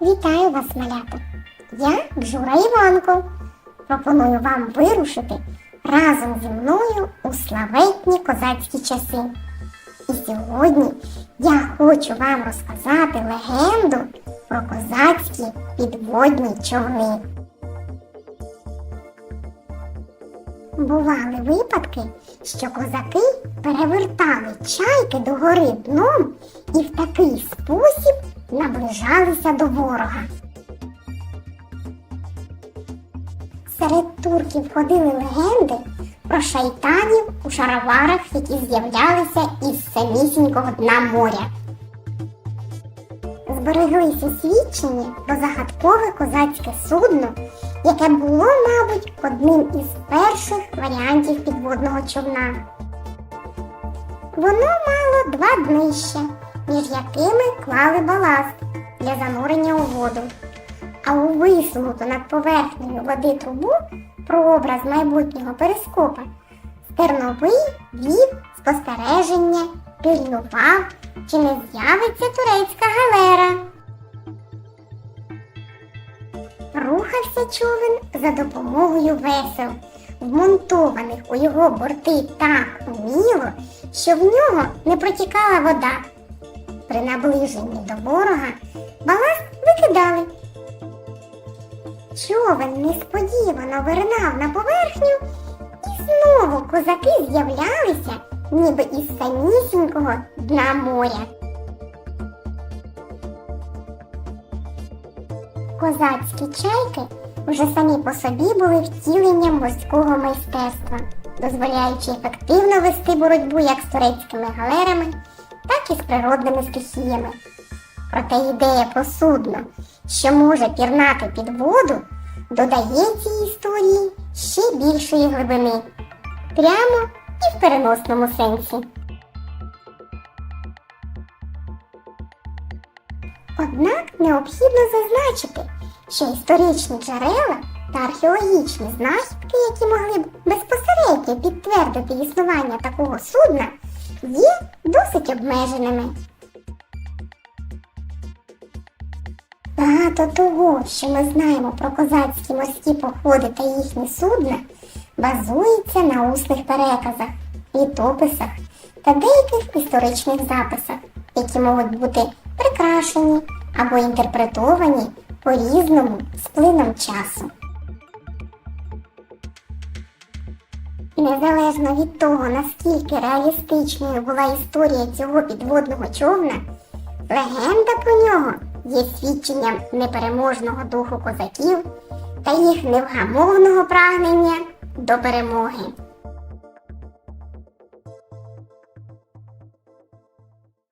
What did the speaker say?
Вітаю вас, малята! Я Джура Іванко. Пропоную вам вирушити разом зі мною у славетні козацькі часи. І сьогодні я хочу вам розказати легенду про козацькі підводні човни. Бували випадки, що козаки перевертали чайки догори дном і в такий спосіб наближалися до ворога. Серед турків ходили легенди про шайтанів у шароварах, які з'являлися із самісінького дна моря. Збереглися свідчення про загадкове козацьке судно, яке було, мабуть, одним із перших варіантів підводного човна. Воно мало два днища, між якими клали баласт для занурення у воду. А у висунуту над поверхнею води трубу прообраз майбутнього перископа Стерновий вів спостереження, пильнував, чи не з'явиться турецька галера. Рухався човен за допомогою весел, вмонтованих у його борти так уміло, що в нього не протікала вода. При наближенні до ворога баласт викидали. Човен несподівано виринав на поверхню, і знову козаки з'являлися, ніби із самісінького дна моря. Козацькі чайки вже самі по собі були втіленням морського майстерства, дозволяючи ефективно вести боротьбу як з турецькими галерами, так і з природними стихіями. Проте ідея про судно, що може пірнати під воду, додає цій історії ще більшої глибини, прямо і в переносному сенсі. Однак необхідно зазначити, що історичні джерела та археологічні знахідки, які могли б безпосередньо підтвердити існування такого судна, є досить обмеженими. Багато того, що ми знаємо про козацькі морські походи та їхні судна, базується на усних переказах, літописах та деяких історичних записах, які можуть бути прикрашені або інтерпретовані по-різному з плином часу. Незалежно від того, наскільки реалістичною була історія цього підводного човна, легенда про нього є свідченням непереможного духу козаків та їх невгамовного прагнення до перемоги.